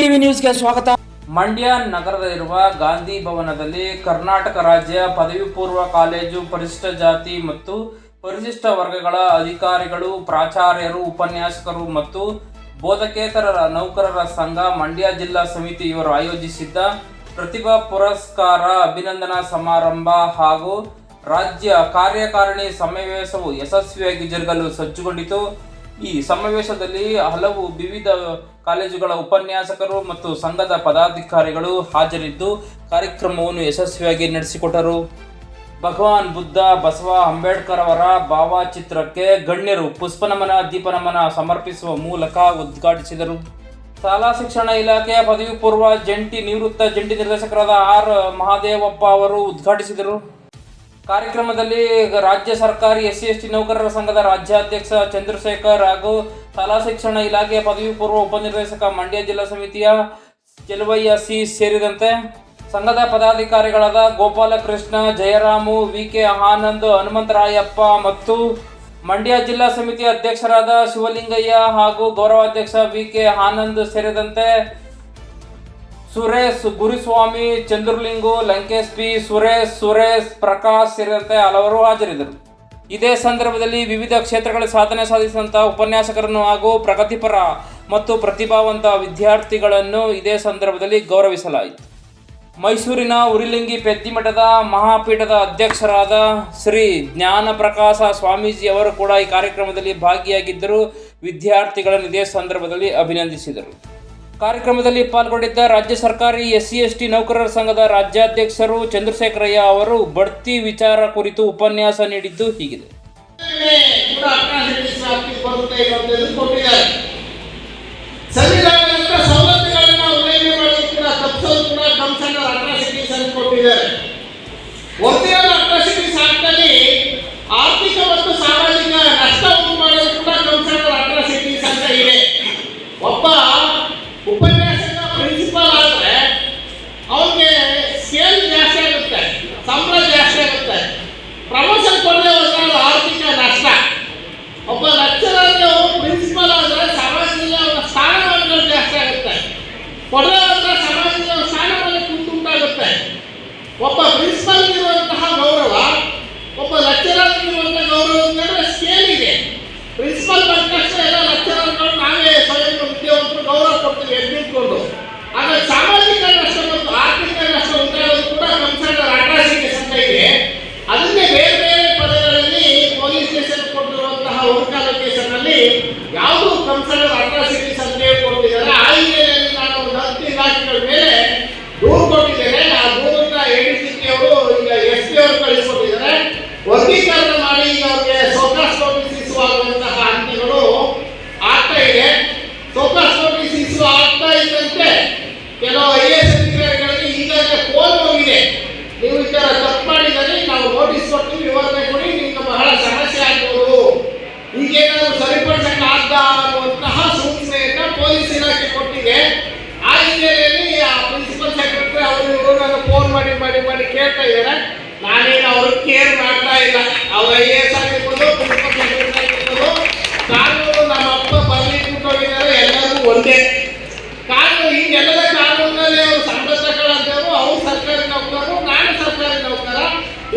TV ನ್ಯೂಸ್ಗೆ ಸ್ವಾಗತ. ಮಂಡ್ಯ ನಗರದಲ್ಲಿರುವ ಗಾಂಧಿ ಭವನದಲ್ಲಿ ಕರ್ನಾಟಕ ರಾಜ್ಯ ಪದವಿ ಪೂರ್ವ ಕಾಲೇಜು ಪರಿಶಿಷ್ಟ ಜಾತಿ ಮತ್ತು ಪರಿಶಿಷ್ಟ ವರ್ಗಗಳ ಅಧಿಕಾರಿಗಳು, ಪ್ರಾಚಾರ್ಯರು, ಉಪನ್ಯಾಸಕರು ಮತ್ತು ಬೋಧಕೇತರರ ನೌಕರರ ಸಂಘ ಮಂಡ್ಯ ಜಿಲ್ಲಾ ಸಮಿತಿ ಇವರು ಆಯೋಜಿಸಿದ್ದ ಪ್ರತಿಭಾ ಪುರಸ್ಕಾರ ಅಭಿನಂದನಾ ಸಮಾರಂಭ ಹಾಗೂ ರಾಜ್ಯ ಕಾರ್ಯಕಾರಿಣಿ ಸಮಾವೇಶವು ಯಶಸ್ವಿಯಾಗಿ ಜರುಗಲು ಸಜ್ಜುಗೊಂಡಿತು. ಈ ಸಮಾವೇಶದಲ್ಲಿ ಹಲವು ವಿವಿಧ ಕಾಲೇಜುಗಳ ಉಪನ್ಯಾಸಕರು ಮತ್ತು ಸಂಘದ ಪದಾಧಿಕಾರಿಗಳು ಹಾಜರಿದ್ದು ಕಾರ್ಯಕ್ರಮವನ್ನು ಯಶಸ್ವಿಯಾಗಿ ನಡೆಸಿಕೊಟ್ಟರು. ಭಗವಾನ್ ಬುದ್ಧ, ಬಸವ ಅಂಬೇಡ್ಕರ್ ಅವರ ಭಾವಚಿತ್ರಕ್ಕೆ ಗಣ್ಯರು ಪುಷ್ಪನಮನ, ದೀಪನಮನ ಸಮರ್ಪಿಸುವ ಮೂಲಕ ಉದ್ಘಾಟಿಸಿದರು. ಶಾಲಾ ಶಿಕ್ಷಣ ಇಲಾಖೆಯ ಪದವಿ ಪೂರ್ವ ಜಂಟಿ ನಿವೃತ್ತ ಜಂಟಿ ನಿರ್ದೇಶಕರಾದ ಆರ್. ಮಹಾದೇವಪ್ಪ ಅವರು ಉದ್ಘಾಟಿಸಿದರು. ಕಾರ್ಯಕ್ರಮದಲ್ಲಿ ರಾಜ್ಯ ಸರ್ಕಾರಿ ಎಸ್ಸಿ ಎಸ್ ಟಿ ನೌಕರರ ಸಂಘದ ರಾಜ್ಯಾಧ್ಯಕ್ಷ ಚಂದ್ರಶೇಖರ್ ಹಾಗೂ ಶಾಲಾ ಶಿಕ್ಷಣ ಇಲಾಖೆಯ ಪದವಿ ಪೂರ್ವ ಉಪನಿರ್ದೇಶಕ ಮಂಡ್ಯ ಜಿಲ್ಲಾ ಸಮಿತಿಯ ಚೆಲುವಯ್ಯ ಸಿ ಸೇರಿದಂತೆ ಸಂಘದ ಪದಾಧಿಕಾರಿಗಳಾದ ಗೋಪಾಲಕೃಷ್ಣ, ಜಯರಾಮು ವಿ ಕೆ ಆನಂದ್, ಹನುಮಂತರಾಯಪ್ಪ ಮತ್ತು ಮಂಡ್ಯ ಜಿಲ್ಲಾ ಸಮಿತಿ ಅಧ್ಯಕ್ಷರಾದ ಶಿವಲಿಂಗಯ್ಯ ಹಾಗೂ ಗೌರವಾಧ್ಯಕ್ಷ ವಿ ಕೆ ಆನಂದ್ ಸೇರಿದಂತೆ ಸುರೇಶ್, ಗುರುಸ್ವಾಮಿ, ಚಂದ್ರಲಿಂಗು, ಲಂಕೇಶ್ ಪಿ, ಸುರೇಶ್ ಸುರೇಶ್, ಪ್ರಕಾಶ್ ಸೇರಿದಂತೆ ಹಲವರು ಹಾಜರಿದ್ದರು. ಇದೇ ಸಂದರ್ಭದಲ್ಲಿ ವಿವಿಧ ಕ್ಷೇತ್ರಗಳ ಸಾಧನೆ ಸಾಧಿಸಿದಂಥ ಉಪನ್ಯಾಸಕರನ್ನು ಹಾಗೂ ಪ್ರಗತಿಪರ ಮತ್ತು ಪ್ರತಿಭಾವಂತ ವಿದ್ಯಾರ್ಥಿಗಳನ್ನು ಇದೇ ಸಂದರ್ಭದಲ್ಲಿ ಗೌರವಿಸಲಾಯಿತು. ಮೈಸೂರಿನ ಉರಿಲಿಂಗಿ ಪೆದ್ದಿಮಠದ ಮಹಾಪೀಠದ ಅಧ್ಯಕ್ಷರಾದ ಶ್ರೀ ಜ್ಞಾನಪ್ರಕಾಶ ಸ್ವಾಮೀಜಿ ಅವರು ಕೂಡ ಈ ಕಾರ್ಯಕ್ರಮದಲ್ಲಿ ಭಾಗಿಯಾಗಿದ್ದರು. ವಿದ್ಯಾರ್ಥಿಗಳನ್ನು ಇದೇ ಸಂದರ್ಭದಲ್ಲಿ ಅಭಿನಂದಿಸಿದರು. ಕಾರ್ಯಕ್ರಮದಲ್ಲಿ ಪಾಲ್ಗೊಂಡಿದ್ದ ರಾಜ್ಯ ಸರ್ಕಾರಿ ಎಸ್ಸಿ ಎಸ್ ಟಿ ನೌಕರರ ಸಂಘದ ರಾಜ್ಯಾಧ್ಯಕ್ಷರು ಚಂದ್ರಶೇಖರಯ್ಯ ಅವರು ಬಡ್ತಿ ವಿಚಾರ ಕುರಿತು ಉಪನ್ಯಾಸ ನೀಡಿದ್ದು ಹೀಗಿದೆ. ಆರ್ಥಿಕ ಅಟ್ರಾಸಿಟೀಸ್ ಆಕ್ಟ್ ಬರುತ್ತೆ ಅನ್ನೋದನ್ನು ಕೊಟ್ಟಿದ್ದಾರೆ ಸಂವಿಧಾನದ ಸವಲತ್ತುಗಳನ್ನ ಉಲ್ಲಂಘನೆ ಮಾಡೋದು ಕೂಡ ತಪ್ಪಿಸೋದು ಕೂಡ ಕಮ್ಸಂಡ್ ಅಟ್ರಾಸಿಟೀಸ್ ಅನ್ನು ಕೊಟ್ಟಿದ್ದಾರೆ ಒರಿಜಿನಲ್ ಅಟ್ರಾಸಿಟೀಸ್ ಆಕ್ಟ್ ಅಲ್ಲಿ ಆರ್ಥಿಕ ಮತ್ತು ಸಾಮಾಜಿಕ ನಷ್ಟ ಉಂಟು ಮಾಡೋದು ಕೂಡ ಕಮ್ಸಂಡ್ ಅಟ್ರಾಸಿಟೀಸ್ ಅಂತ ಇದೆ ಒಬ್ಬ ಉಪನ್ಯಾಸಕ ಪ್ರಿನ್ಸಿಪಾಲ್ ಆದ್ರೆ ಅವನಿಗೆ ಸ್ಕೇಲ್ ಜಾಸ್ತಿ ಆಗುತ್ತೆ ಸಂಬಳ ಜಾಸ್ತಿ ಆಗುತ್ತೆ ಪ್ರಮೋಷನ್ ಕೊಡದೆ ಹೋದ್ರೆ ಅದು ಆರ್ಥಿಕ ನಷ್ಟ ಒಬ್ಬ ಲೆಕ್ಚರರ್ಗೆ ಪ್ರಿನ್ಸಿಪಲ್ ಆದ್ರೆ ಸಮಾಜದಲ್ಲಿ ಅವನ ಸ್ಥಾನಮಾನಗಳು ಜಾಸ್ತಿ ಆಗುತ್ತೆ ಕೊಡದೆ ಹೋದ್ರೆ ಸಮಾಜದಲ್ಲಿ ಅವನ ಸ್ಥಾನಮಾನ ಕುಂಟುಂಟಾಗುತ್ತೆ ಒಬ್ಬ ಪ್ರಿನ್ಸಿಪಲ್ ಇರುವಂತಹ ಗೌರವ, ಒಬ್ಬ ಲೆಕ್ಚರರ್ ಇರುವಂತಹ ಗೌರವ ಅಂತಂದ್ರೆ ಸ್ಕೇಲ್ ಇದೆ. ಪ್ರಿನ್ಸಿಪಲ್ ಬಂದ ತಕ್ಷಣ ಎಲ್ಲ ಲೆಕ್ಚರರ್ಗಳು ನಾವೇ ಸ್ವಯಂ ವಿದ್ಯಾವಂತರು ಗೌರವ ಕೊಡ್ತೀವಿ ಎದ್ದು ನಿಂತ್ಕೊಂಡು. ಆದ್ರೆ ಸಾಮಾಜಿಕ ನಷ್ಟ ಮತ್ತು ಆರ್ಥಿಕ ನಷ್ಟ ಉಂಟಾಗೋದು ಕೂಡ ಕನ್ಸರ್ನ್ ಅಟ್ರಾಸಿಟೀಸ್ ಸಂಘ ಇದೆ. ಅದನ್ನೇ ಬೇರೆ ಬೇರೆ ಪದಗಳಲ್ಲಿ ಪೊಲೀಸ್ ಸ್ಟೇಷನ್ ಕೊಟ್ಟಿರುವಂತಹ ಹುಡುಕಾಟ ಕೇಸಲ್ಲಿ ಯಾವುದು ಕನ್ಸರ್ನ್ ಅಟ್ರಾಸಿಟೀಸ್ ಅಂತ ಕೊಟ್ಟಿದ್ದಾರೆ ಆ ಹಿನ್ನೆಲೆಯಲ್ಲಿ ನಾನು ಒಂದು ಹತ್ತು ಇಲಾಖೆಗಳ ಮೇಲೆ Оскільки ಒಂದೇ ಕಾನೂನು ಈ ಎಲ್ಲದ ಕಾನೂನಲ್ಲಿ ಅವರು ಸಂಬಳ ತಗೊಳ್ಳಂತವ್ರು ಅವ್ರು ಸರ್ಕಾರಿ ನೌಕರರು ನಾನು ಸರ್ಕಾರಿ ನೌಕರ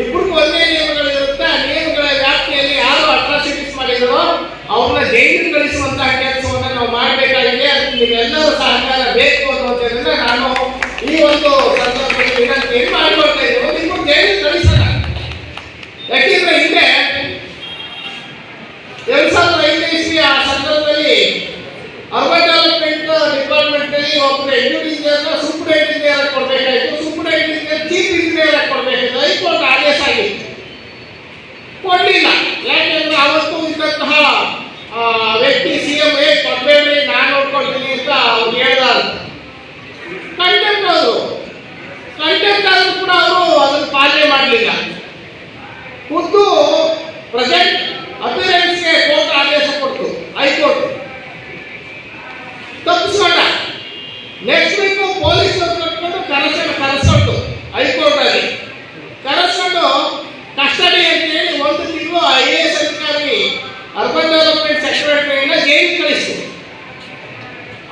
ಇಬ್ಬರಿಗೂ ಒಂದೇ ನಿಯಮಗಳು ಇರುತ್ತೆ ಆ ನಿಯಮಗಳ ವ್ಯಾಪ್ತಿಯಲ್ಲಿ ಯಾರು ಅಟ್ರಾಸಿಟೀಸ್ ಮಾಡಿದರೋ, ಅವ್ರನ್ನ ಜೈಲಿಗೆ ಕಳಿಸುವಂತಹ ಕೆಲಸವನ್ನು ನಾವು ಮಾಡಬೇಕಾಗಿದೆ. ಅದಕ್ಕೆ ನಿಮ್ಮೆಲ್ಲರೂ ಸಹಕಾರ ಬೇಕು ಅನ್ನೋದನ್ನ ನಾನು ಈ ಒಂದು ಸಂದರ್ಭದಲ್ಲಿ ವಿನಂತಿಯನ್ನು ಮಾಡಿಕೊಳ್ತಾ ಇದ್ದೇನೆ ನೀವು ಜೈಲಿಗೆ ಕಳಿಸಲ್ಲ ಯಾಕೆಂದ್ರೆ ಹಿಂದೆ ಎರಡ್ ಸಾವಿರದ ಐದನೇ ಇಸ್ವಿ ಆ ಸಂದರ್ಭದಲ್ಲಿ ಅರ್ಬನ್ ಡೆವಲಪ್ಮೆಂಟ್ ಡಿಪಾರ್ಟ್ಮೆಂಟ್ ಅಲ್ಲಿ ಒಬ್ಬರು ಎಕ್ಸಿಕ್ಯೂಟಿವ್ ಇಂಜಿನಿಯರ್ ಸೂಪರ್ಡೆಂಟ್ ಇಂಜಿನಿಯರ್ ಕೊಡಬೇಕಾಯ್ತು ಸೂಪರ್ಡೆಂಟ್ ಇಂಜಿನಿಯರ್ ಚೀಫ್ ಇಂಜಿನಿಯರ್ ಕೊಡಬೇಕಾಯ್ತು ಹೈಕೋರ್ಟ್ ಆದೇಶ ಆಗಿತ್ತು ಕೊಡ್ಲಿಲ್ಲ ಯಾಕೆಂದ್ರೆ ಅವತ್ತು ಇದ್ದಂತಹ ಆ, ವ್ಯಕ್ತಿ ಸಿ ಎಂ ಏ ಕೊಡ್ಬೇಡ್ರಿ ನಾನು ನೋಡ್ಕೊಳ್ತೀನಿ ಅಂತ ಅವ್ರು ಹೇಳಿದಾರೆ ಕಂಟೆಂಟ್ ಅವರು ಆದ್ರೂ ಕೂಡ ಅವರು ಅದನ್ನು ಪಾಲನೆ ಮಾಡಲಿಲ್ಲ. ಖುದ್ದು ಪ್ರೆಸೆಂಟ್ ಅಪಿಯರೆನ್ಸ್ಗೆ ಕೋರ್ಟ್ ಆದೇಶ ಕೊಡ್ತು, ಹೈಕೋರ್ಟ್. ತಪ್ಪಿಸೋಣ ನೆಕ್ಸ್ಟ್ ವೀಕ್ ಪೊಲೀಸ್ ಕಟ್ಕೊಂಡು ಕರೆಸ್ಕೊಂಡು ಕರೆಸ್ಕೊಂಡು ಹೈಕೋರ್ಟ್ ಅಲ್ಲಿ. ಕರೆಸ್ಕೊಂಡು ಕಸ್ಟಡಿ ಅಂತ ಹೇಳಿ ಒಂದು ತಿಂಗಳು ಐ ಎ ಎಸ್ ಅಧಿಕಾರಿ ಅರ್ಬನ್ ಡೆವಲಪ್ಮೆಂಟ್ ಸೆಕ್ರೆಟರಿಯಿಂದ ಜೈಲಿಗೆ ಕಳಿಸ್ತು.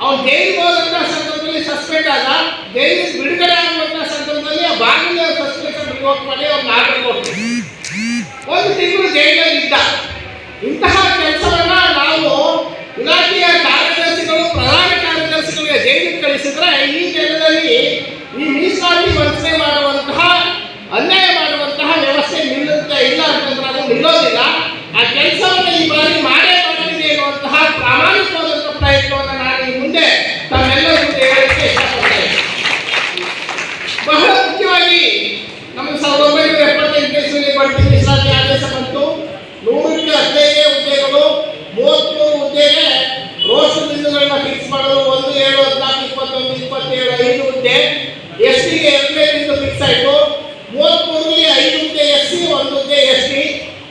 ಅವ್ನು ಹೋದಂತ ಸಂದರ್ಭ ಸಂದರ್ಭದಲ್ಲಿ ಸಸ್ಪೆಂಡ್ ಆದ ಜೈಲಿಗೆ ಬಿಡುಗಡೆ ಬಾಗಿಲ ಸಸ್ಪೆನ್ಷನ್ ರಿವೋಕ್ ಮಾಡಿ ಒಂದು ತಿಂಗಳು ಜೈಲಲ್ಲಿ ಇದ್ದ ಇಂತಹ ಕೆಲಸವನ್ನ ನಾವು ಇಲಾಖೆಯ ಕಾರ್ಯದರ್ಶಿಗಳು, ಪ್ರಧಾನ ಕಾರ್ಯದರ್ಶಿಗಳಿಗೆ ಜೈಲಿಗೆ ಕಳಿಸಿದ್ರೆ ಈ ನೆಲದಲ್ಲಿ ಈ ಮೀಸಲಾತಿ ವಂಚನೆ ಮಾಡುವಂತಹ ಅನ್ಯಾಯ ಮಾಡುವಂತಹ ವ್ಯವಸ್ಥೆ ನಿಲ್ಲುತ್ತೆ ಇಲ್ಲ ಅಂತಂದ್ರೆ ಅದು ನಿಲ್ಲೋದಿಲ್ಲ ಆ ಕೆಲಸವನ್ನು ಈ ಬಾರಿ ಮಾಡೇ ಮಾಡ್ತೀನಿ ಎನ್ನುವಂತಹ ಪ್ರಾಮಾಣಿಕವಾದಂತಹ ಪ್ರಯತ್ನವನ್ನು ನಾನು ಈ ಮುಂದೆ ತಮ್ಮೆಲ್ಲರ ಮುಂದೆ ಹೇಳಲಿಕ್ಕೆ ಇಷ್ಟಪಡ್ತೇನೆ ಬಹಳ ಮುಖ್ಯವಾಗಿ ನಮ್ಮ ಸಾವಿರದ ಒಂಬೈನೂರ ಎಪ್ಪತ್ತೆಂಟನೇ ಇಸ್ವಿಯಲ್ಲಿ ಬಡ್ತಿ ಮೀಸಲಾತಿ ಆದೇಶ ಬಂತು ನೂರಕ್ಕೆ ಹದಿನೈದೇ ಹುದ್ದೆಗಳು ಮೂವತ್ಮೂರು ಹುದ್ದೆಗೆ ರೋಸ್ಟರ್ ಬಿಂದುಗಳನ್ನ ಫಿಕ್ಸ್ ಮಾಡೋದು ಒಂದು ಏಳು ಹದಿನಾಲ್ಕು ಇಪ್ಪತ್ತೊಂದು ಇಪ್ಪತ್ತೇಳು ಐದು ಹುದ್ದೆ ಎಸ್ ಟಿಗೆ ಎರಡನೇ ಬಿಂದು ಫಿಕ್ಸ್ ಆಯಿತು ಮೂವತ್ಮೂರಲ್ಲಿ ಐದು ಹುದ್ದೆ ಎಸ್ ಸಿ ಒಂದು ಹುದ್ದೆ ಎಸ್ ಟಿ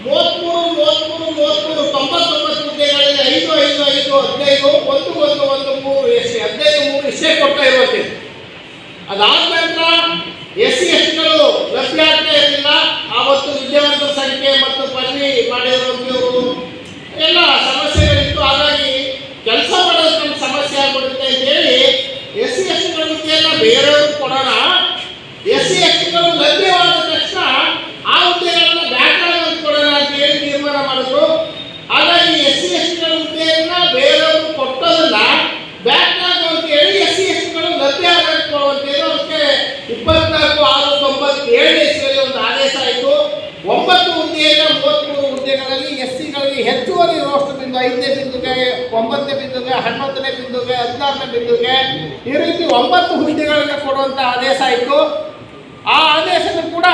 ಮೂವತ್ಮೂರು ಮೂವತ್ಮೂರು ಮೂವತ್ಮೂರು ತೊಂಬತ್ತೊಂಬತ್ತು ಹುದ್ದೆಗಳಲ್ಲಿ ಐದು ಐದು ಐದು ಹದಿನೈದು ಒಂದು ಒಂದು ಒಂದು ಮೂರು ಎಸ್ ಟಿ ಇಷ್ಟೇ ಕೊಡ್ತಾ ಇರುವಂತೆ ಅದಾದ ನಂತರ ಎಸ್ ಸಿ ಎಸ್ಗಳು ಲಭ್ಯ ಆಗ್ತಾ ಇರಲಿಲ್ಲ ಆವತ್ತು ವಿದ್ಯಾವಂತರ ಸಂಖ್ಯೆ ಮತ್ತು ಪದವಿ ಮಾಡಿರುವಂಥವರು ಎಲ್ಲ ಸಮಸ್ಯೆಗಳಿತ್ತು ಹಾಗಾಗಿ ಕೆಲಸ ಮಾಡೋದು ನಮ್ಮ ಸಮಸ್ಯೆ ಆಗ್ಬಿಡುತ್ತೆ ಅಂತ ಹೇಳಿ ಎಸ್ ಸಿ ಎಸ್ಗಳ ಹುದ್ದೆಯನ್ನ ಬೇರೆಯವ್ರಿಗೆ ಕೊಡೋಣ ಎಸ್ ಸಿ ಎಸ್ಗಳು ಲಭ್ಯವಾದ ತಕ್ಷಣ ಆ ಹುದ್ದೆಗಳನ್ನ ಬ್ಯಾಕ್ಲಾಗ್ ಕೊಡೋಣ ಅಂತ ಹೇಳಿ ತೀರ್ಮಾನ ಮಾಡಿದ್ರು ಹಾಗಾಗಿ ಎಸ್ ಸಿ ಎಸ್ಗಳ ಹುದ್ದೆಯನ್ನ ಬೇರೆಯವ್ರಿಗೆ ಕೊಟ್ಟೋದನ್ನ ಬ್ಯಾಕ್ಲಾಗ್ ಅಂತ ಹೇಳಿ ಎಸ್ ಸಿ ಎಸ್ಗಳು ಲಭ್ಯ ಆಗಿ ಕೊಡುವಂತೇನು ಅದಕ್ಕೆ ಇಪ್ಪತ್ನಾಲ್ಕು ಆರು ತೊಂಬತ್ತೇಳನೇ ಇಸ್ವಿಯಲ್ಲಿ ಒಂದು ಆದೇಶ ಆಯಿತು ಒಂಬತ್ತು ಹುದ್ದೆಯಿಂದ ಮೂವತ್ತ್ಮೂರು ಹುದ್ದೆಗಳಲ್ಲಿ ಎಸ್ ಸಿಗಳಿಗೆ ಹೆಚ್ಚುವರಿ ರೋಸ್ಟರ್ ಬಿಂದು ಐದನೇ ಬಿಂದುಗೆ ಒಂಬತ್ತನೇ ಬಿಂದುಗೆ ಹನ್ನೊಂದನೇ ಬಿಂದುಗೆ ಹದಿನಾರನೇ ಬಿಂದುಗೆ ಈ ರೀತಿ ಒಂಬತ್ತು ಹುದ್ದೆಗಳನ್ನು ಕೊಡುವಂಥ ಆದೇಶ ಇತ್ತು. ಆ ಆದೇಶದ ಕೂಡ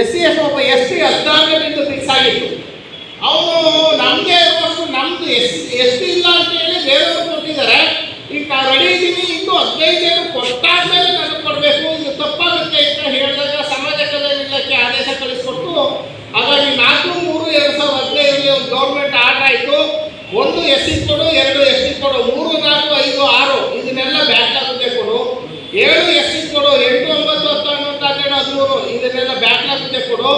ಎಸ್ ಸಿ ಎಸ್ ಒಬ್ಬ ಎಸ್ ಸಿ ಹದಿನಾಲ್ಕರಿಂದ ಫಿಕ್ಸ್ ಆಗಿತ್ತು. ಅವನು ನಮಗೆ ಇರುವಷ್ಟು ನಮ್ದು ಎಸ್ ಎಸ್ ಸಿ ಇಲ್ಲ ಅಂತ ಹೇಳಿ ಬೇರೆಯವರು ಕೊಟ್ಟಿದ್ದಾರೆ. ಈಗ ನಾವು ರೆಡಿ ಇದ್ದೀನಿ ಇನ್ನು ಹದಿನೈದು ಜನ ಕೊಟ್ಟಾದ್ಮೇಲೆ ನನಗೆ ಕೊಡಬೇಕು. ಇದು ತಪ್ಪಾಗುತ್ತೆ ಅಂತ ಹೇಳಿದಾಗ ಸಮಾಜ ಕಲ್ಯಾಣ ಇಲಾಖೆ ಆದೇಶ ಕಳಿಸ್ಕೊಟ್ಟು, ಹಾಗಾಗಿ ನಾಲ್ಕು, ಮೂರು, ಎರಡು ಸಾವಿರದ ಹದಿನೈದರಲ್ಲಿ ಒಂದು ಗೌರ್ಮೆಂಟ್ ಆರ್ಡರ್ ಆಯಿತು. ಒಂದು ಎಸ್ ಸಿ ಕೊಡು, ಎರಡು ಎಸ್ ಟಿ ಕೊಡು, ಮೂರು, ನಾಲ್ಕು, ಐದು, ಆರು, ಇದನ್ನೆಲ್ಲ ಕೊಡು ಏಳು ಎಸ್ ಕೊಡು, ಎಂಟು, ಒಂಬತ್ತು, ಹತ್ತು, ಹನ್ನೊಂದು ಹನ್ನೆರಡು ಹದಿಮೂರು, ಇದನ್ನೆಲ್ಲ ಬ್ಯಾಕ್ಲಾಗ್ ಜೊತೆ ಕೊಡು.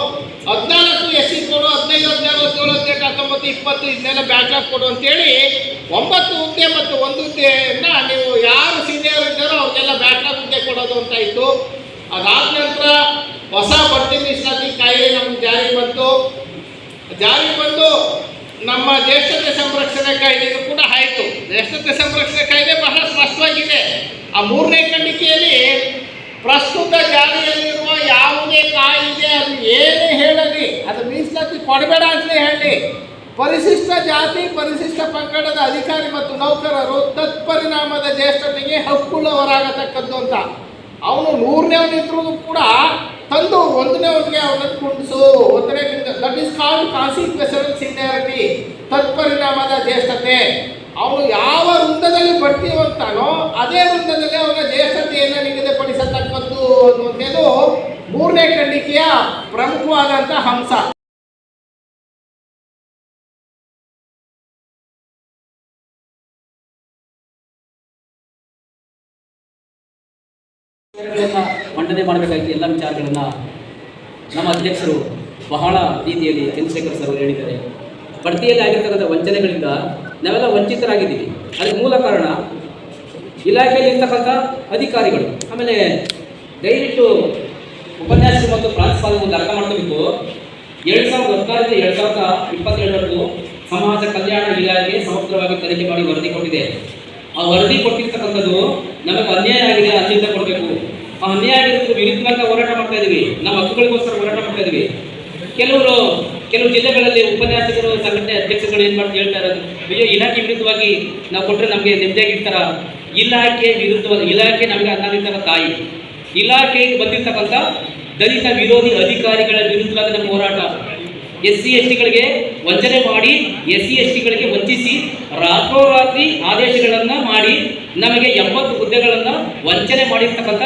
ಹದಿನಾಲ್ಕು ಎಸ್ ಕೊಡು, ಹದಿನೈದು, ಹದಿನಾರು, ಹದಿನೇಳು, ಹದಿನೆಂಟು, ಹತ್ತೊಂಬತ್ತು, ಇಪ್ಪತ್ತು, ಇದನ್ನೆಲ್ಲ ಬ್ಯಾಕ್ಲಾಗ್ ಕೊಡು ಅಂತೇಳಿ ಒಂಬತ್ತು ಹುದ್ದೆ ಮತ್ತು ಒಂದು ಹುದ್ದೆಯನ್ನ ನೀವು ಯಾರು ಸೀನಿಯರ್ ಇದ್ದಾರೋ ಅವ್ರಿಗೆಲ್ಲ ಬ್ಯಾಕ್ಲಾಗ್ ಹುದ್ದೆ ಕೊಡೋದು ಅಂತ ಇತ್ತು. ಅದಾದ ನಂತರ ಹೊಸ ಬಡ್ತಿ ಮೀಸಲಾತಿ ಕಾಯ್ದೆ ನಮ್ಗೆ ಜಾರಿಗೆ ಬಂತು. ಜಾರಿಗೆ ಬಂದು ನಮ್ಮ ಜ್ಯೇಷ್ಠತೆ ಸಂರಕ್ಷಣೆ ಕಾಯ್ದೆಗೂ ಕೂಡ ಆಯಿತು. ಜ್ಯೇಷ್ಠತೆ ಸಂರಕ್ಷಣೆ ಕಾಯ್ದೆ ಬಹಳ ಸ್ಪಷ್ಟವಾಗಿದೆ. ಆ ಮೂರನೇ ಖಂಡಿಕೆಯಲ್ಲಿ ಪ್ರಸ್ತುತ ಜಾರಿಯಲ್ಲಿರುವ ಯಾವುದೇ ಕಾಯಿದೆ ಅದು ಏನೇ ಹೇಳಲಿ, ಅದು ಮೀಸಲಾತಿ ಕೊಡಬೇಡ ಅಂತಲೇ ಹೇಳಿ, ಪರಿಶಿಷ್ಟ ಜಾತಿ, ಪರಿಶಿಷ್ಟ ಪಂಗಡದ ಅಧಿಕಾರಿ ಮತ್ತು ನೌಕರರು ತತ್ಪರಿಣಾಮದ ಜ್ಯೇಷ್ಠತೆಗೆ ಹಕ್ಕುಳ್ಳವರಾಗತಕ್ಕದ್ದು ಅಂತ. ಅವನು ನೂರನೇವನಿದ್ರು ಕೂಡ ತಂದು ಒಂದನೇವನಿಗೆ ಅವನನ್ನು ಕುಂಡಿಸು ಒಂದನೇ that is called consequential seniority ತತ್ಪರಿಣಾಮದ ಜ್ಯೇಷ್ಠತೆ. ಅವನು ಯಾವ ವೃಂದದಲ್ಲಿ ಬರ್ತೀವಂತಾನೋ ಅದೇ ವೃಂದದಲ್ಲಿ ಅವನ ಜ್ಯೇಷ್ಠತೆಯನ್ನು ನಿಗದಿಪಡಿಸತಕ್ಕದ್ದು ಅನ್ನುವಂಥದ್ದು ಮೂರನೇ ಖಂಡಿಕೆಯ ಪ್ರಮುಖವಾದಂಥ ಅಂಶ ಮಂಡನೆ ಮಾಡಬೇಕಾಗಿ ಎಲ್ಲ ವಿಚಾರಗಳನ್ನು ನಮ್ಮ ಅಧ್ಯಕ್ಷರು ಬಹಳ ರೀತಿಯಲ್ಲಿ ಚಂದ್ರಶೇಖರ್ ಸರ್ ಹೇಳಿದ್ದಾರೆ. ಬಡ್ತಿಯಲ್ಲಿ ಆಗಿರ್ತಕ್ಕಂಥ ವಂಚನೆಗಳಿಂದ ನಾವೆಲ್ಲ ವಂಚಿತರಾಗಿದ್ದೀವಿ. ಅದಕ್ಕೆ ಮೂಲ ಕಾರಣ ಇಲಾಖೆಯಲ್ಲಿ ಇರ್ತಕ್ಕಂಥ ಅಧಿಕಾರಿಗಳು. ಆಮೇಲೆ ದಯವಿಟ್ಟು ಉಪನ್ಯಾಸಕರು ಮತ್ತು ಪ್ರಾಂಶುಪಾಲರು ಒಂದು ಅರ್ಥ ಮಾಡ್ಕೋಬೇಕು. ಎರಡು ಸಾವಿರದ ಹದಿನಾರರಿಂದ ಎರಡು ಸಾವಿರದ ಇಪ್ಪತ್ತೆರಡರವರೆಗೂ ಸಮಾಜ ಕಲ್ಯಾಣ ಇಲಾಖೆ ಸಮಗ್ರವಾಗಿ ತನಿಖೆ ಮಾಡಿ ವರದಿ ಕೊಟ್ಟಿದೆ. ಆ ವರದಿ ಕೊಟ್ಟಿರ್ತಕ್ಕಂಥದ್ದು ನಮಗೆ ಅನ್ಯಾಯ ಆಗಿದೆ ಅಲ್ಲಿಂದ ಕೊಡಬೇಕು ಆ ಅನ್ಯಾಯ ವಿರುದ್ಧವಾಗಿ ಹೋರಾಟ ಮಾಡ್ತಾ ಇದೀವಿ. ನಮ್ಮ ಹಕ್ಕುಗಳಿಗೋಸ್ಕರ ಹೋರಾಟ ಮಾಡ್ತಾ ಇದೀವಿ. ಕೆಲವರು, ಕೆಲವು ಜಿಲ್ಲೆಗಳಲ್ಲಿ ಉಪನ್ಯಾಸಕರು, ಸಂಘಟನೆ ಅಧ್ಯಕ್ಷಗಳು ಏನು ಮಾಡಿ ಹೇಳ್ತಾ ಇರೋದು, ಅಯ್ಯೋ, ಇಲಾಖೆ ವಿರುದ್ಧವಾಗಿ ನಾವು ಕೊಟ್ಟರೆ ನಮಗೆ ನೆಮ್ಮದಿಯಾಗಿರ್ತಾರ ಇಲಾಖೆ ವಿರುದ್ಧವಾದ ಇಲಾಖೆ ನಮಗೆ ಅನ್ನದಿರ್ತಕ್ಕ ತಾಯಿ. ಇಲಾಖೆಗೆ ಬಂದಿರ್ತಕ್ಕಂಥ ದಲಿತ ವಿರೋಧಿ ಅಧಿಕಾರಿಗಳ ವಿರುದ್ಧವಾಗಿ ನಮ್ಮ ಹೋರಾಟ. ಎಸ್ ಸಿ ಎಸ್ ಟಿಗಳಿಗೆ ವಂಚನೆ ಮಾಡಿ ಎಸ್ ಸಿ ಎಸ್ ಟಿಗಳಿಗೆ ವಂಚಿಸಿ, ರಾತ್ರೋರಾತ್ರಿ ಆದೇಶಗಳನ್ನು ಮಾಡಿ, ನಮಗೆ ಎಂಬತ್ತು ಹುದ್ದೆಗಳನ್ನು ವಂಚನೆ ಮಾಡಿರ್ತಕ್ಕಂಥ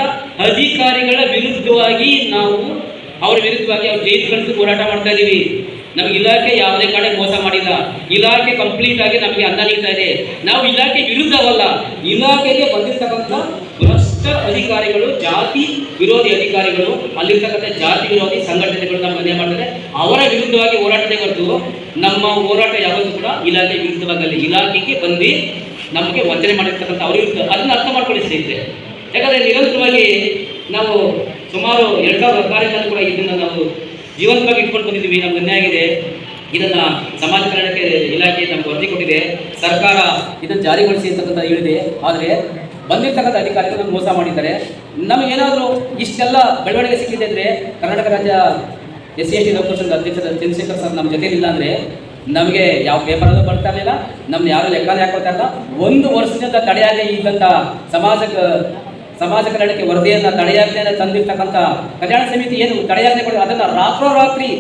ಅಧಿಕಾರಿಗಳ ವಿರುದ್ಧವಾಗಿ ನಾವು ಅವರ ವಿರುದ್ಧವಾಗಿ ಅವ್ರ ಜೈಲು ಕಳಿಸಿ ಹೋರಾಟ ಮಾಡ್ತಾ ಇದ್ದೀವಿ. ನಮ್ಗೆ ಇಲಾಖೆ ಯಾವುದೇ ಕಡೆ ಮೋಸ ಮಾಡಿಲ್ಲ. ಇಲಾಖೆ ಕಂಪ್ಲೀಟ್ ಆಗಿ ನಮಗೆ ಅನ್ನ ನೀಡ್ತಾ ಇದೆ. ನಾವು ಇಲಾಖೆ ವಿರುದ್ಧವಲ್ಲ. ಇಲಾಖೆಗೆ ಬಂದಿರ್ತಕ್ಕಂಥ ಭ್ರಷ್ಟ ಅಧಿಕಾರಿಗಳು, ಜಾತಿ ವಿರೋಧಿ ಅಧಿಕಾರಿಗಳು, ಅಲ್ಲಿರ್ತಕ್ಕಂಥ ಜಾತಿ ವಿರೋಧಿ ಸಂಘಟನೆಗಳು ನಮ್ಮ ಮನೆ ಮಾಡ್ತಾರೆ. ಅವರ ವಿರುದ್ಧವಾಗಿ ಹೋರಾಟದೇ ಹೊರತು ನಮ್ಮ ಹೋರಾಟ ಯಾವತ್ತೂ ಕೂಡ ಇಲಾಖೆ ವಿರುದ್ಧವಾಗಲ್ಲ ಇಲಾಖೆಗೆ ಬಂದು ನಮಗೆ ವಂಚನೆ ಮಾಡಿರ್ತಕ್ಕಂಥ ಅವರಿಗೆ ಅದನ್ನ ಅರ್ಥ ಮಾಡ್ಕೊಳ್ಳಿ ಸ್ನೇಹಿತರೆ. ಯಾಕಂದರೆ ನಿರಂತರವಾಗಿ ನಾವು ಸುಮಾರು ಎರಡು ಸಾವಿರದ ಹದಿನಾರರಿಂದ ಕೂಡ ಇದನ್ನು ನಾವು ಜೀವಂತವಾಗಿ ಇಟ್ಕೊಂಡು ಬಂದಿದ್ದೀವಿ. ನಮ್ಮ ಅನ್ಯಾಯ ಆಗಿದೆ. ಇದನ್ನ ಸಮಾಜ ಕಲ್ಯಾಣಕ್ಕೆ ಇಲಾಖೆ ನಮ್ಗೆ ವರದಿ ಕೊಟ್ಟಿದೆ. ಸರ್ಕಾರ ಇದನ್ನು ಜಾರಿಗೊಳಿಸಿ ಅಂತಕ್ಕಂಥ ಹೇಳಿದೆ. ಆದರೆ ಬಂದಿರ್ತಕ್ಕಂಥ ಅಧಿಕಾರಿಗಳು ಮೋಸ ಮಾಡಿದ್ದಾರೆ. ನಮಗೇನಾದರೂ ಇಷ್ಟೆಲ್ಲ ಬೆಳವಣಿಗೆ ಸಿಕ್ಕಿದೆ ಅಂದರೆ ಕರ್ನಾಟಕ ರಾಜ್ಯ ಎಸ್ ಸಿ ಎಸ್ ಟಿ ಲೋಕಸಭೆ ಅಧ್ಯಕ್ಷ ಚಂದ್ರಶೇಖರ್ ಸರ್ ನಮ್ಮ ಜೊತೆಲಿಲ್ಲ ಅಂದರೆ ನಮಗೆ ಯಾವ ಪೇಪರಲ್ಲೂ ಬರ್ತಾ ಇರಲಿಲ್ಲ. ನಮ್ಗೆ ಯಾರು ಲೆಕ್ಕನೇ ಹಾಕೋತಾ ಇಲ್ಲ. ಒಂದು ವರ್ಷದಿಂದ ತಡೆಯಾಗದೆ ಇದ್ದಂಥ ಸಮಾಜಕ್ಕೆ ಸಮಾಜ ಕಲ್ಯಾಣಕ್ಕೆ ವರದಿಯನ್ನು ತಡೆಯಾಜ್ಞೆಯನ್ನು ತಂದಿರ್ತಕ್ಕಂಥ ಕಲ್ಯಾಣ ಸಮಿತಿ ಏನು ತಡೆಯಾಜ್ಞೆ ಕೊಡ ಅದನ್ನು ರಾತ್ರೋರಾತ್ರಿ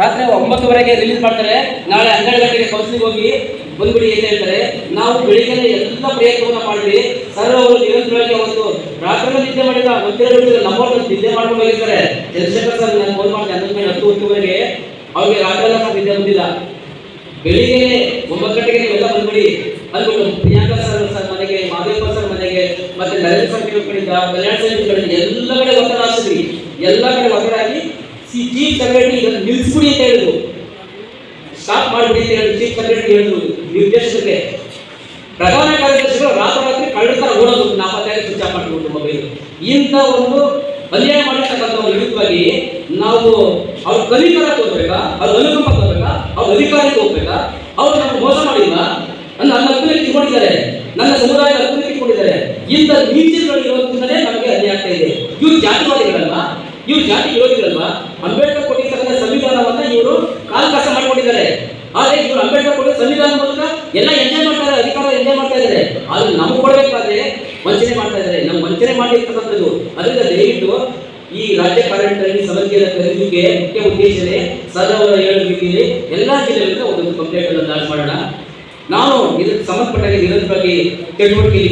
ರಾತ್ರಿ ಒಂಬತ್ತುವರೆಗೆ ರಿಲೀಸ್ ಮಾಡ್ತಾರೆ. ನಾಳೆ ಹನ್ನೆರಡು ಗಂಟೆಗೆ ಕೌನ್ಸಿಲಿಗೆ ಹೋಗಿ ಬಂದ್ಬಿಡಿ ಅಂತ ಹೇಳ್ತಾರೆ. ನಾವು ಬೆಳಿಗ್ಗೆ ಎಲ್ಲ ಪ್ರಯತ್ನವನ್ನ ಮಾಡಿ ಸರ್ ಅವರು ನಿರಂತರವಾಗಿ ಅವತ್ತು ರಾತ್ರಿ ನಿದ್ದೆ ಮಾಡಿದ ಗೊತ್ತಿರೋ ನಮ್ಮವ್ರು ನಿದ್ದೆ ಮಾಡ್ಕೊಂಡು ಹೋಗಿರ್ತಾರೆ. ಚಂದ್ರಶೇಖರ್ ಸರ್ ನಾನು ಫೋನ್ ಮಾಡಿ ಹನ್ನೊಂದು ಮೇಲೆ ಹತ್ತು ಹೊತ್ತುವರೆಗೆ ಅವ್ರಿಗೆ ರಾತ್ರಿ ಎಲ್ಲ ನಿದ್ದೆ ಬಂದಿಲ್ಲ. ಬೆಳಿಗ್ಗೆ ಒಂಬತ್ತು ಗಂಟೆಗೆ ನೀವೆಲ್ಲ ಬಂದ್ಬಿಡಿ. ಅಂದ್ಬಿಟ್ಟು ಪ್ರಿಯಾಂಕಾ ಸರ್ ಸರ್ ಮನೆಗೆ ಮಾದೇವ ಸರ್ ಮನೆಗೆ, ಮತ್ತೆ ನರೇಂದ್ರ ಸರ್ ಕಡೆಯಿಂದ ಕಲ್ಯಾಣ ಸಮಿತಿ ಕಡೆಯಿಂದ ಎಲ್ಲ ಕಡೆ ಒತ್ತಡ ಹಾಕಿದ್ರಿ ಎಲ್ಲ ಕಡೆ ಒತ್ತಡ ಹಾಕಿ ಸಿ ಸೆಕ್ರೆಟರಿ ಇದನ್ನು ನಿಲ್ಲಿಸ್ಬಿಡಿ ಅಂತ ಹೇಳಿದ್ರು. ಸ್ಟಾಪ್ ಮಾಡಿಬಿಡಿ ಚೀಫ್ ಸೆಕ್ರೆಟರಿ ಹೇಳಿದ್ರು. ನಿರ್ದೇಶಕರಿಗೆ ಪ್ರಧಾನ ಕಾರ್ಯದರ್ಶಿಗಳು ರಾತ್ರೋರಾತ್ರಿ ಕಳ್ಳತರ ಓಡೋದು ನಾಪತ್ತಾಗಿ ಸ್ವಿಚ್ ಆಫ್ ಮಾಡಿಕೊಂಡು ಮೊಬೈಲ್ ಇಂಥ ಒಂದು ಅನ್ಯಾಯ ಮಾಡಿರ್ತಕ್ಕಂಥ ಒಂದು ವಿರುದ್ಧವಾಗಿ ನಾವು ಅವ್ರ ಕಲಿಕರ ಹೋಗ್ಬೇಕಾ ಅವ್ರ ಅನುಕಂಪ ಹೋಗ್ಬೇಕಾ ಅವ್ರ ಅಧಿಕಾರಕ್ಕೆ ಹೋಗ್ಬೇಕಾ, ಅವ್ರು ನಮ್ಗೆ ಮೋಸ ಮಾಡಿಲ್ಲ, ನನ್ನ ನನ್ನ ಹಕ್ಕನ್ನು ಇಟ್ಕೊಂಡಿದ್ದಾರೆ ನನ್ನ ಸಮುದಾಯದ ಹಕ್ಕನ್ನು ಇಟ್ಕೊಂಡಿದ್ದಾರೆ ಇಂಥ ನೀತಿಗಳು ಇರೋದ್ರಿಂದಲೇ ನಮಗೆ ಅನ್ಯಾಯ ಆಗ್ತಾ ಇದೆ. ಇವ್ರು ಜಾತಿವಾದಿಗಳಲ್ವಾ? ಇವ್ರು ಜಾತಿ ವಿರೋಧಿಗಳಲ್ವಾ? ಅಂಬೇಡ್ಕರ್ ಕೊಟ್ಟಿರ್ತಕ್ಕಂಥ ಸಂವಿಧಾನವನ್ನ ಇವರು ಕಾಲ್ಕಸ ಮಾಡಿಕೊಂಡಿದ್ದಾರೆ ಆದ್ರೆ ಇವರು ಅಂಬೇಡ್ಕರ್ ಕೂಡ ಸಂವಿಧಾನ ಮೂಲಕ ಎಲ್ಲ ಎಂಜಾಯ್ ಮಾಡ್ತಾರೆ ಅಧಿಕಾರ ಎಂಜಾಯ್ ಮಾಡ್ತಾ ಇದ್ದಾರೆ. ಆದ್ರೆ ನಮ್ಗೆ ಕೊಡಬೇಕಾದ್ರೆ ವಂಚನೆ ಮಾಡ್ತಾ ಇದ್ದಾರೆ. ನಮ್ಮ ವಂಚನೆ ಮಾಡಿರ್ತಕ್ಕಂಥದ್ದು. ಅದರಿಂದ ದಯವಿಟ್ಟು ಈ ರಾಜ್ಯ ಕಾರ್ಯಕಾರಿಣಿ ಸಮಸ್ಯೆಯ ಖರೀದಿಗೆ ಮುಖ್ಯ ಉದ್ದೇಶವೇ ಹೇಳುವ ರೀತಿಯಲ್ಲಿ ಎಲ್ಲಾ ಜಿಲ್ಲೆಗಳಿಂದ ಒಂದೊಂದು ಕಂಪ್ಲೇಂಟ್ ಅನ್ನು ಮಾಡೋಣ. ನಾವು ಇದಕ್ಕೆ ಸಂಬಂಧಪಟ್ಟಾಗಿ ನಿರಂತರವಾಗಿ ಚಟುವಟಿಕೆ